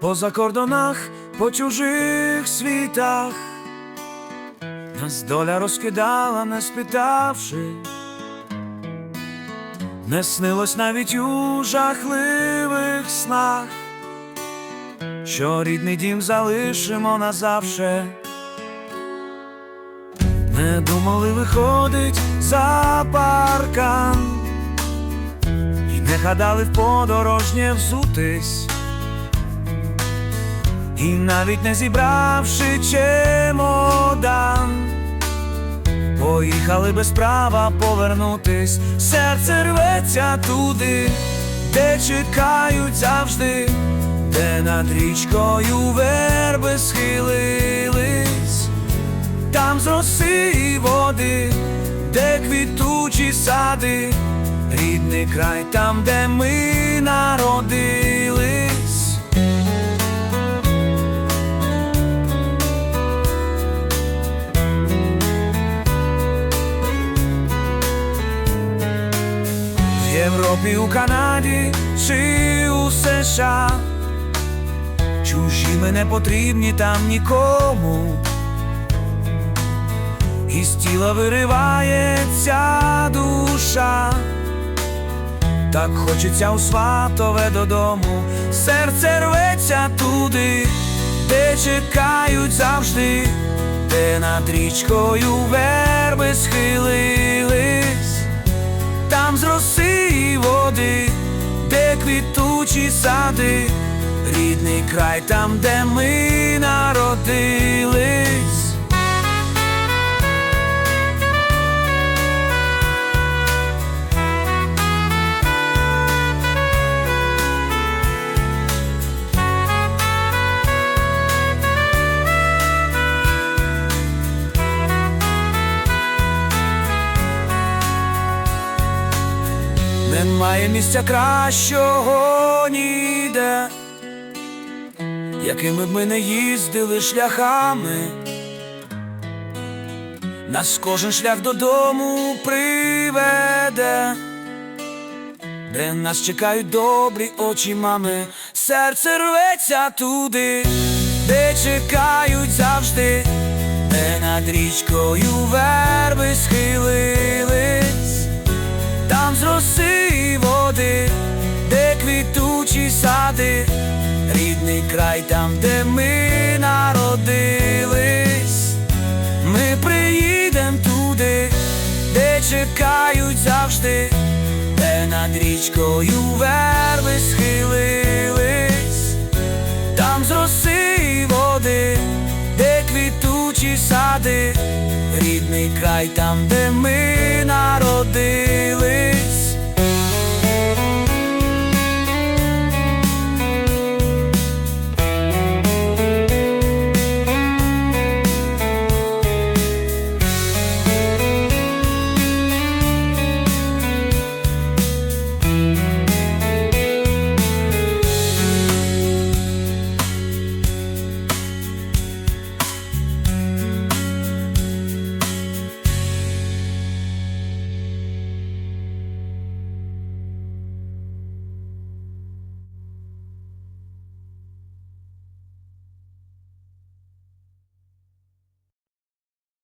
по закордонах, по чужих світах, нас доля розкидала, не спитавши, не снилось навіть у жахливих снах, що рідний дім залишимо назавше. Не думали виходить за паркан, і не гадали в подорожнє взутись, і навіть не зібравши чемодан, поїхали без права повернутись, серце рветься туди, де чекають завжди, де над річкою верби схилились. Там з роси і води, де квітучі сади, рідний край, там, де ми Європі, у Канаді чи у США. Чужі ми не потрібні там нікому. Із тіла виривається душа, так хочеться у сватове додому, серце рветься туди, де чекають завжди, де над річкою верби схилились, квітучі сади, рідний край, там, де ми народились. Немає місця кращого ніде, якими б ми не їздили шляхами, нас кожен шлях додому приведе, де нас чекають добрі очі мами, серце рветься туди, де чекають завжди, де над річкою верби схилились. Край, там, де ми народились, ми приїдем туди, де чекають завжди, де над річкою верби схилились, там з роси і води, де квітучі сади, рідний край, там, де ми.